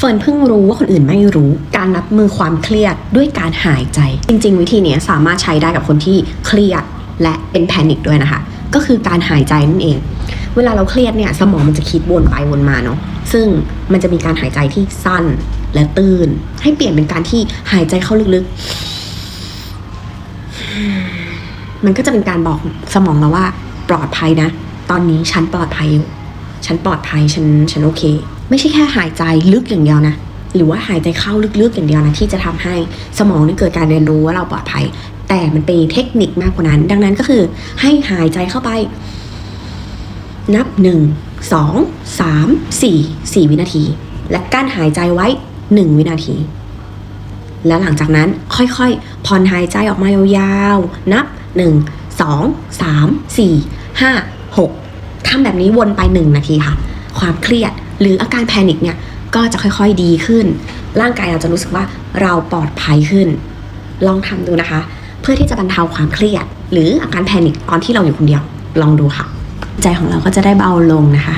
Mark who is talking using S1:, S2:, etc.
S1: เฟิร์นเพิ่งรู้ว่าคนอื่นไม่รู้การรับมือความเครียดด้วยการหายใจ จริง ๆ วิธีนี้สามารถใช้ได้กับคนที่เครียดและเป็นแพนิคด้วยนะคะ ก็คือการหายใจนั่นเอง เวลาเราเครียดเนี่ยสมองมันจะคิดวนไปวนมาเนาะซึ่งมันจะมีการหายใจที่สั้นและตื้น ให้เปลี่ยนเป็นการที่หายใจเข้าลึกๆ มันก็จะเป็นการบอกสมองเราว่า ปลอดภัยนะ ตอนนี้ฉันปลอดภัยอยู่ฉันปลอดภัยฉันฉันโอเค ไม่ใช่แค่หายใจลึกอย่างเดียวนะ หรือว่าหายใจเข้าลึกๆอย่างเดียวนะที่จะทำให้สมองนี่เกิดการเรียนรู้ว่าเราปลอดภัย แต่มันเป็นเทคนิคมากกว่านั้น ดังนั้นก็คือให้หายใจเข้าไป นับหนึ่งสองสามสี่สี่วินาที และกั้นหายใจไว้หนึ่งวินาที แล้วหลังจากนั้นค่อยๆ ผ่อนหายใจออกมายาวๆ นับหนึ่งสองสามสี่ห้าหกทำแบบนี้วนไปหนึ่งนาทีค่ะ ความเครียด หรืออาการแพนิคเนี่ยก็จะค่อยๆดีขึ้น ร่างกายเราจะรู้สึกว่าเราปลอดภัยขึ้น ลองทำดูนะคะ เพื่อที่จะบรรเทาความเครียด หรืออาการแพนิคตอนที่เราอยู่คนเดียว ลองดูค่ะ ใจของเราก็จะได้เบาลงนะคะ